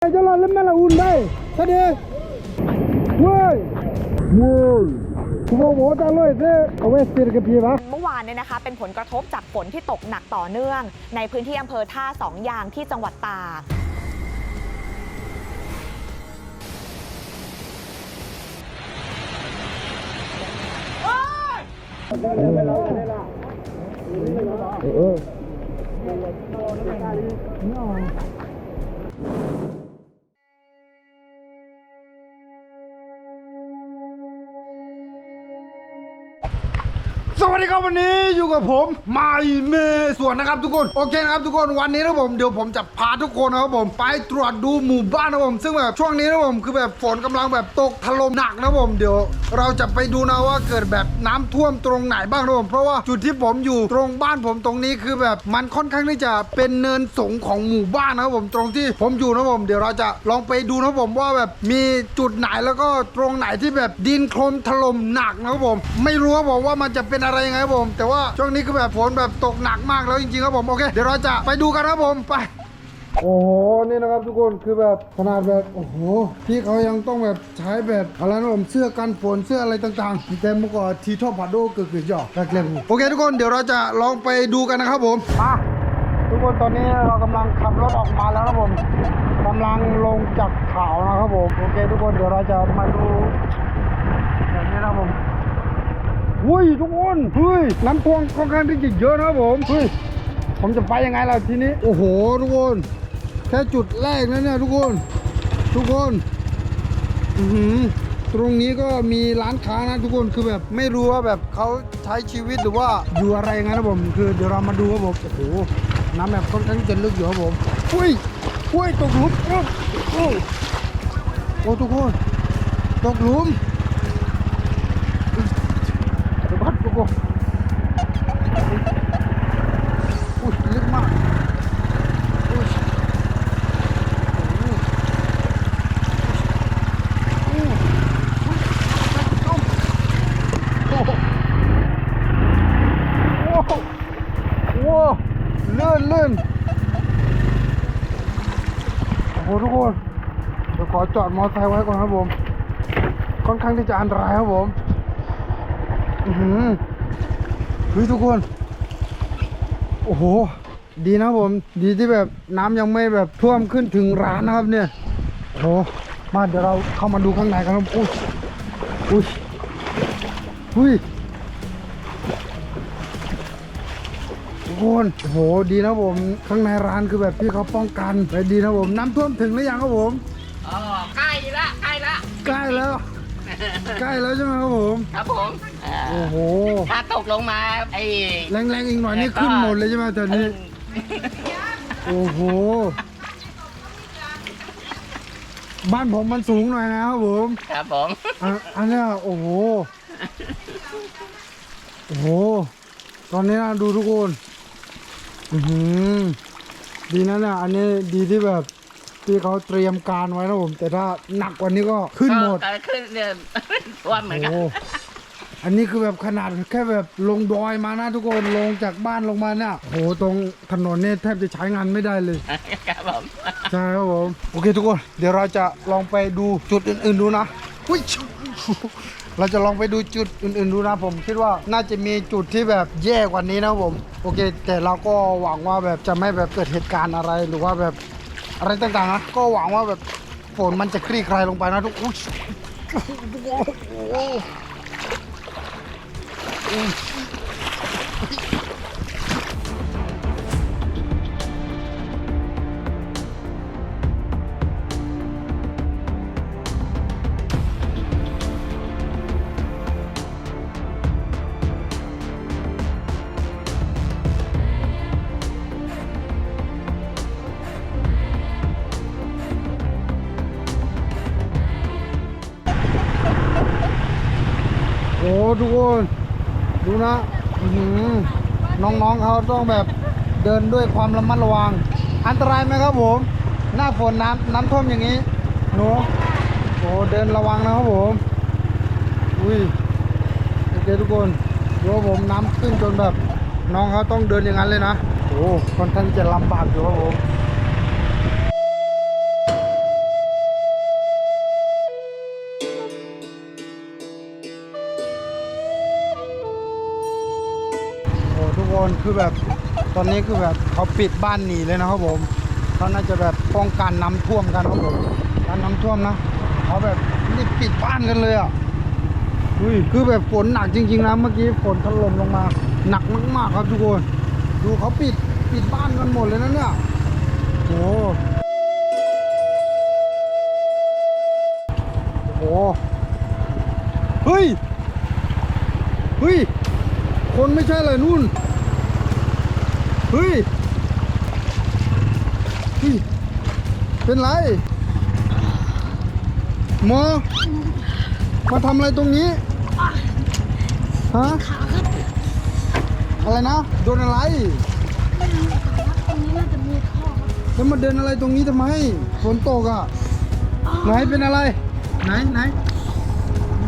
cho là lên là un đây thế đi mười mười bố bố ta lôi thế ở bên xịt cái phía đó เมื่อวานเนี่ยนะคะ เป็นผลกระทบจากฝนที่ตกหนักต่อเนื่อง ในพื้นที่อำเภอท่าสองยางที่จังหวัดตากสวัส ดีครับวันนี้อยู่กับผมไมาเมส่วนนะครับทุกคนโอเคนะครับทุกคนวันนี้นะผมเดี๋ยวผมจะพาทุกคนนะครับผมไปตรวจดูหมู่บ้านนะผม ซึ่งแบบช่วงนี้นะผมคือแบบฝนกำลังแบบตกถล่มหนักนะผมเดี๋ยว เราจะไปดูนะว่าเกิดแบบน้ำท่วมตรงไหนบ้างนะผมเพราะว่าจุดที่ผมอยู่ตรงบ้านผมตรงนี้คือแบบมันค่อนข้างที่จะเป็นเนินสูงของหมู่บ้านนะครับผมตรงที่ผมอยู่นะผมเดี๋ยวเราจะลองไปดูนะผมว่าแบบมีจุดไหนแล้วก็ตรงไหนที่แบบดินโคลนถล่มหนักนะครับผม ไม่รู้ครับผมว่ามันจะเป็นอะไรยังไงครับผม แต่ว่าช่วงนี้คือแบบฝนแบบตกหนักมากแล้วจริงๆครับผมโอเคเดี๋ยวเราจะไปดูกันครับผมไปโอ้โห นี่นะครับทุกคนคือแบบขนาดแบบโอ้โหพี่เขายังต้องแบบใช้แบบอะไรนะผมเสื้อกันฝนเสื้ออะไรต่างๆแต่เมื่อก่อนทีทอพัดโดเกิดขึ้นจ่อแกลงโอเคทุกคนเดี๋ยวเราจะลองไปดูกันนะครับผมมาทุกคนตอนนี้เรากำลังขับรถออกมาแล้วครับผมกำลังลงจากเขานะครับผมโอเค ทุกคนเดี๋ยวเราจะมาดูแบบนี้นะครับผม อุ้ยทุกคนเฮ้ยน้ำท่วมค่อนข้างที่จะเยอะนะครับผมเฮ้ยผมจะไปยังไงล่ะทีนี้ โอ้โห ทุกคน แค่จุดแรกนะเนี่ยทุกคน ทุกคนอือหือตรงนี้ก็มีร้านค้านะทุกคนคือแบบไม่รู้ว่าแบบเขาใช้ชีวิตหรือว่าอยู่อะไรยังไงนะผม คือเดี๋ยวเรามาดูครับผมโอ้โหน้ำแบบค่อนข้างจะลึกอยู่ครับผมอุ้ยอุ้ยตกหลุมโอ้โอ้โอ้ทุกคนตกหลุม เดี๋ยวบัดทุกคนอุ้ยลึกมากอุ้ยโอ้โหโอ้เลื่อนเลื่อนโอ้โหทุกคนเดี๋ยวขอจอดมอเตอร์ไซค์ไว้ก่อนครับผมค่อนข้างที่จะอันตรายครับผม เฮ้ยทุกคน โอ้โห ดีนะครับผม ดีที่แบบน้ำยังไม่แบบท่วมขึ้นถึงร้านนะครับเนี่ยโอ้โหมาเดี๋ยวเราเข้ามาดูข้างในกันครับอุ้ยอุ้ยอุ้ยทุกคนโอ้โห ดีนะผม ข้างในร้านคือแบบพี่เขาป้องกันไปดีนะผม น้ำท่วมถึงหรือยังครับผมอ๋อใกล้ละใกล้ละใกล้แล้ว ใกล้แล้วใช่ไหมครับผม ครับผมอ่าโอ้โห ถ้าตกลงมาไอ้แรงๆอีกหน่อยนี่ขึ้นหมดเลยใช่ไหมตอนนี้ โอ้โห บ้านผมมันสูงหน่อยนะครับผมครับผมอันอันเนี้ยโอ้โห โอ้โห ตอนนี้นะดูทุกคน อือหือดีนะเนี่ยอันนี้ดีที่แบบ ที่เขาเตรียมการไว้นะผม แต่ถ้าหนักกว่านี้ก็ขึ้นหมด ก็ขึ้นเนี่ยท่วมเหมือนกัน โอ้อันนี้คือแบบขนาดแค่แบบลงดอยมานะทุกคนลงจากบ้านลงมาเนี่ยโอ้โหตรงถนนเนี่ยแทบจะใช้งานไม่ได้เลย ครับผม ใช่ครับผม โอเคทุกคน เดี๋ยวเราจะลองไปดูจุดอื่นๆดูนะอุ้ยเราจะลองไปดูจุดอื่นๆดูนะผมคิดว่าน่าจะมีจุดที่แบบแย่กว่านี้นะครับผม โอเค แต่เราก็หวังว่าแบบจะไม่แบบเกิดเหตุการณ์อะไรหรือว่าแบบ อะไรต่างๆนะก็หวังว่าแบบฝนมันจะคลี่คลายลงไปนะทุกอุ้ยโอ้โห ทุกคนดูนะอื้อหือน้องๆเขาต้องแบบเดินด้วยความระมัดระวัง อันตรายไหมครับผม หน้าฝนน้ำน้ำท่วมอย่างนี้หนูโอ้เดินระวังนะครับผมอุ้ยโอเคทุกคนดูว่าผมน้ำขึ้นจนแบบ น้องเขาต้องเดินอย่างนั้นเลยนะโอ้ค่อนข้างจะลำบากอยู่ครับผม คน คือแบบตอนนี้คือแบบเขาปิดบ้านหนีเลยนะครับผมเขาน่าจะแบบป้องกันน้ำท่วมกันครับผมการน้ำท่วมนะเขาแบบนี่ปิดบ้านกันเลยอะอุ้ยคือแบบฝนหนักจริง ๆนะเมื่อกี้ฝนถล่มลงมา หนักมาก ๆ ครับทุกคนดูเขาปิดปิดบ้านกันหมดเลยนะเนี่ยโอ้โหเฮ้ยเฮ้ยคนไม่ใช่เลยนู่น เฮ้ย เฮ้ย เป็น ไรหมอมาทำอะไรตรงนี้ฮะอะไรนะโดนอะไรตรงนี้น่าจะมีท่อครับแล้วมาเดินอะไรตรงนี้ทำไมฝนตกอะไหนเป็นอะไร ไหนไหน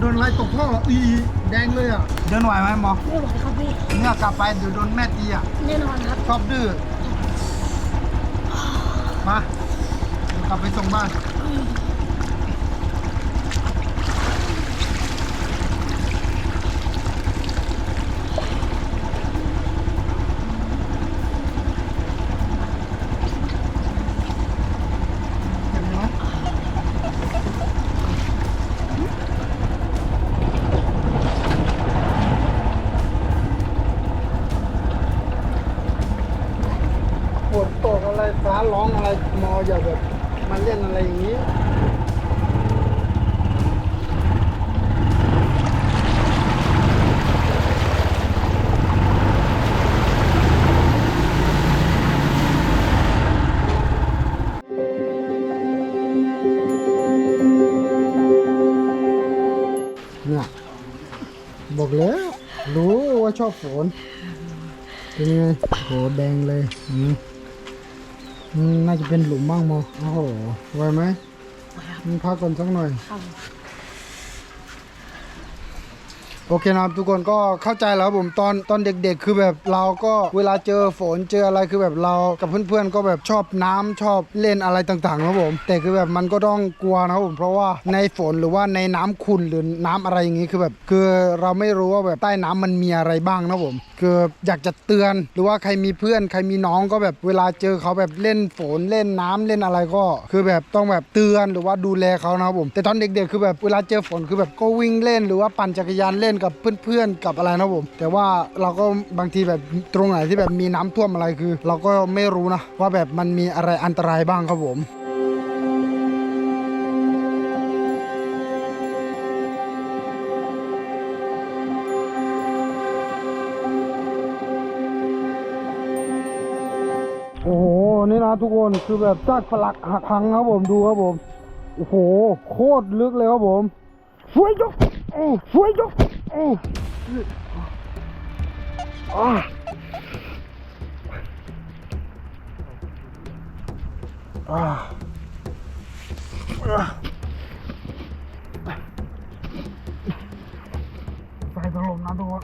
โดนอะไรตกท่อเหรออีอีแดงเลยอะเดินไหวไหมหมอไม่ไหวครับพี่เนี่ยกลับไปเดี๋ยวโดนแม่ตีอะแน่นอนครับชอบดื้อมาเดี๋ยว กลับไปส่งบ้าน เห็นไหมฝนตกอะไรฟ้าร้องอะไรมออย่าแบบ มาเล่นอะไรอย่างนี้เนี่ยบอกแล้ว รู้ว่าชอบฝนเป็นไงโหแดงเลย อืมอืม น่าจะเป็นหลุมบ้างมอโอ้โหไหวไหมมึงพักก่อนสักหน่อย โอเคนะครับทุกคนก็เข้าใจแล้วผมตอนตอนเด็กๆ คือแบบเราก็เวลาเจอฝนเจออะไรคือแบบเรากับเพื่อนๆ ก็แบบชอบน้ำชอบเล่นอะไรต่างๆนะผม แต่คือแบบมันก็ต้องกลัวนะครับผมเพราะว่าในฝนหรือว่าในน้ำขุ่นหรือน้ำอะไรอย่างงี้คือแบบ คือเราไม่รู้ว่าแบบใต้น้ำมันมีอะไรบ้างนะผม คืออยากจะเตือนหรือว่าใครมีเพื่อนใครมีน้องก็แบบเวลาเจอเขาแบบเล่นฝนเล่นน้ำเล่นอะไรก็ คือแบบต้องแบบเตือนหรือว่าดูแลเขานะครับผม แต่ตอนเด็กๆ คือแบบเวลาเจอฝนคือแบบก็วิ่งเล่นหรือว่าปั่นจักรยานเล่นกับเพื่อนๆกับอะไรนะผม แต่ว่าเราก็บางทีแบบตรงไหนที่แบบมีน้ำท่วมอะไรคือ เราก็ไม่รู้นะว่าแบบมันมีอะไรอันตรายบ้างครับผมโอ้โห นี่นะทุกคนคือแบบซากปลักหักพังครับผมดูครับผม โอ้โห โคตรลึกเลยครับผมช่วยยกเอ้ยช่วยยก เอ้ยอ่าอาอาไฟถล่มนะทุกคน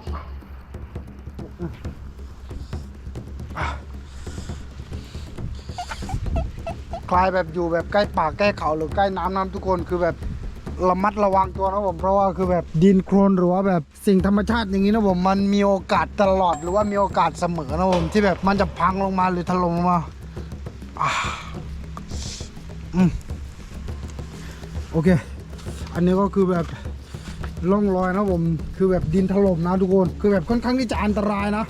คลายแบบอยู่แบบใกล้ป่าใกล้เขาหรือใกล้น้ำน้ำทุกคนคือแบบ ระมัดระวังตัวนะผมเพราะว่าคือแบบดินโครนหรือว่าแบบสิ่งธรรมชาติอย่างนี้นะผมมันมีโอกาสตลอดหรือว่ามีโอกาสเสมอนะผมที่แบบมันจะพังลงมาหรือถล่มลงมาอ่าอืมโอเค อันนี้ก็คือแบบร่องรอยนะผม คือแบบดินถล่มนะทุกคน คือแบบค่อนข้างที่จะอันตรายนะ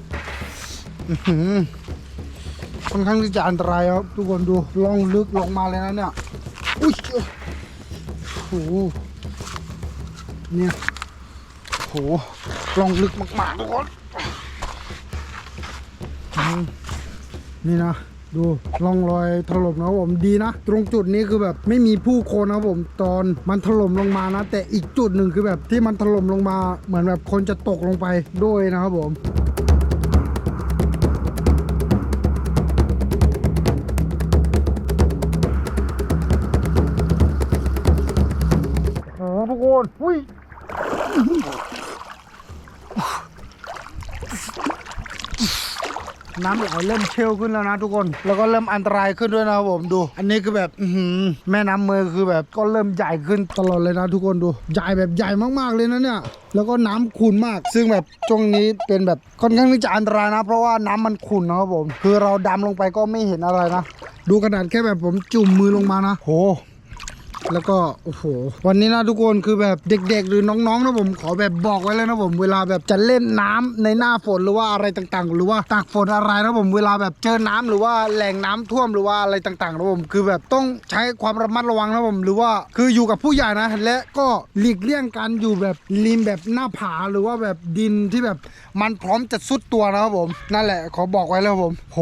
ค่อนข้างที่จะอันตรายครับทุกคนดูล่องลึกลงมาเลยนะเนี่ย อุ้ย เนี่ยโหลองลึกมากๆทุกคนนี่นะดูร่องรอยถล่มนะครับผมดีนะ ตรงจุดนี้คือแบบไม่มีผู้คนนะครับผมตอนมันถล่มลงมานะ แต่อีกจุดหนึ่งคือแบบที่มันถล่มลงมาเหมือนแบบคนจะตกลงไปด้วยนะครับผม น้ำไหลเริ่มเชลขึ้นแล้วนะทุกคน แล้วก็เริ่มอันตรายขึ้นด้วยนะครับผมดู อันนี้คือแบบอืแม่น้ำเมยคือแบบก็เริ่มใหญ่ขึ้นตลอดเลยนะทุกคนดู ใหญ่แบบใหญ่มากๆเลยนะเนี่ย แล้วก็น้ำขุ่นมาก ซึ่งแบบช่วงนี้เป็นแบบค่อนข้างที่จะอันตรายนะ เพราะว่าน้ำมันขุ่นนะครับผม คือเราดำลงไปก็ไม่เห็นอะไรนะ ดูขนาดแค่แบบผมจุ่มมือลงมานะโห แล้วก็โอ้โห วันนี้นะทุกคนคือแบบเด็ก ๆ หรือน้องๆนะผมขอแบบบอกไว้เลยนะผมเวลาแบบจะเล่นน้ำในหน้าฝนหรือว่าอะไรต่างๆ หรือว่าตากฝนอะไรนะผมเวลาแบบเจอน้ำหรือว่าแหล่งน้ำท่วมหรือว่าอะไรต่างๆนะผมคือแบบต้องใช้ความระมัดระวังนะผมหรือว่าคืออยู่กับผู้ใหญ่นะ และก็หลีกเลี่ยงการอยู่แบบริมแบบหน้าผาหรือว่าแบบดินที่แบบมันพร้อมจะซุดตัวนะครับผม นั่นแหละขอบอกไว้เลยครับผมโห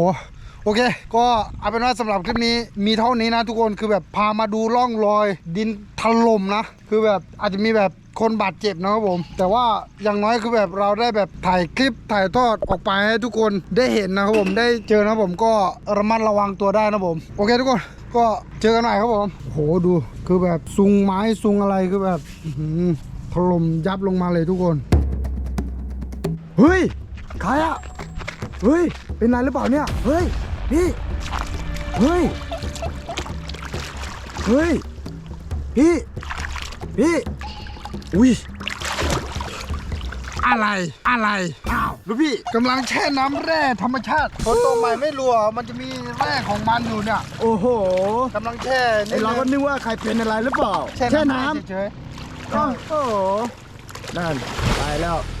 โอเค ก็เอาเป็นว่าสำหรับคลิปนี้มีเท่านี้นะทุกคนคือแบบพามาดูร่องรอย ดินถล่มนะ คือแบบอาจจะมีแบบคนบาดเจ็บนะครับผม แต่ว่าอย่างน้อยคือแบบเราได้แบบถ่ายคลิปถ่ายทอดออกไปให้ทุกคนได้เห็นนะครับผมได้เจอนะครับผมก็ระมัดระวังตัวได้นะครับผม โอเคทุกคนก็เจอกันใหม่ครับผมโหดู คือแบบซุงไม้ซุงอะไรคือแบบถล่มยับลงมาเลยทุกคน เฮ้ยใครอะเฮ้ย เป็นไรหรือเปล่าเนี่ย เฮ้ย พี่เฮ้ยเฮ้ยพี่พี่อุ้ยอะไรอะไรอ้าวลูกพี่กำลังแช่น้ำแร่ธรรมชาติฝนตกใหม่ไม่รัวมันจะมีแร่ของมันอยู่เนี่ยโอ้โหกำลังแช่ไอเราก็นึกว่าใครเป็นอะไรหรือเปล่า แช่แช่น้ำน้ำเฉยโอ้โหนั่นตายแล้วๆ